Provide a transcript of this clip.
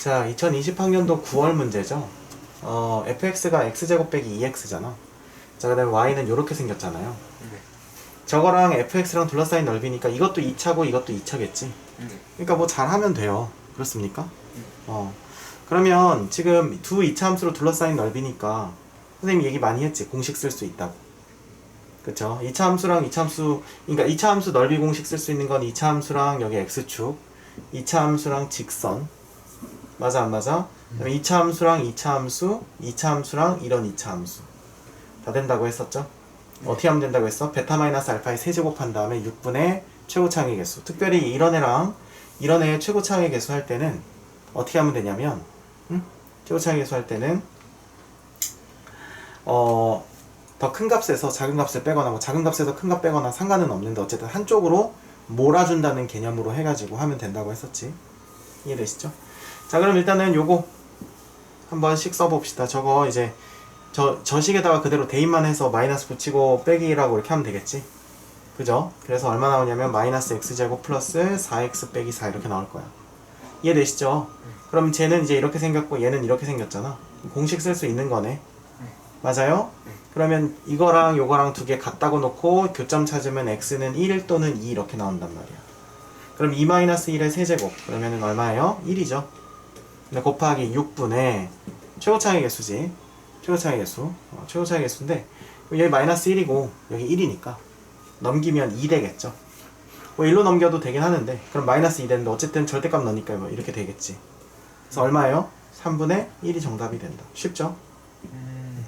자, 2020학년도 9월 문제죠. 어, fx가 x제곱 빼기 2x잖아. 자, 그 다음에 y는 이렇게 생겼잖아요. 네. 저거랑 fx랑 둘러싸인 넓이니까 이것도 2차고 이것도 2차겠지. 네. 그러니까 뭐 잘하면 돼요. 그렇습니까? 어. 그러면 지금 두 이차함수로 둘러싸인 넓이니까 선생님 얘기 많이 했지. 공식 쓸 수 있다고. 그쵸? 이차함수랑 이차함수, 그러니까 이차함수 넓이 공식 쓸 수 있는 건 이차함수랑 여기 x축, 이차함수랑 직선. 맞아 안 맞아? 그다음에 이차함수랑 이차함수, 이차함수랑 이런 이차함수. 다 된다고 했었죠? 어떻게 하면 된다고 했어? 베타 마이너스 알파의 세제곱한 다음에 6분의 최고 창의 개수. 특별히 이런 애랑 이런 애의 최고 창의 개수 할 때는 어떻게 하면 되냐면, 응? 최고 창의 개수 할 때는 어, 더 큰 값에서 작은 값을 빼거나 뭐 작은 값에서 큰 값 빼거나 상관은 없는데 어쨌든 한쪽으로 몰아준다는 개념으로 해가지고 하면 된다고 했었지. 이해되시죠? 자 그럼 일단은 요거 한 번씩 써봅시다. 저거 이제 저, 저식에다가 그대로 대입만 해서 마이너스 붙이고 빼기라고 이렇게 하면 되겠지. 그죠? 그래서 얼마 나오냐면 마이너스 x제곱 플러스 4x 빼기 4 이렇게 나올 거야. 이해되시죠? 그럼 쟤는 이제 이렇게 생겼고 얘는 이렇게 생겼잖아. 공식 쓸 수 있는 거네. 맞아요? 그러면 이거랑 요거랑 두 개 같다고 놓고 교점 찾으면 x는 1 또는 2 이렇게 나온단 말이야. 그럼 2-1의 세제곱 그러면은 얼마예요? 1이죠. 근데 곱하기 6분의 최고차의 개수지. 최고차의 개수. 어, 최고차의 개수인데 여기 마이너스 1이고 여기 1이니까 넘기면 2 되겠죠. 뭐 1로 넘겨도 되긴 하는데 그럼 마이너스 2 되는데 어쨌든 절대값 넣으니까 뭐 이렇게 되겠지. 그래서 얼마예요? 3분의 1이 정답이 된다. 쉽죠?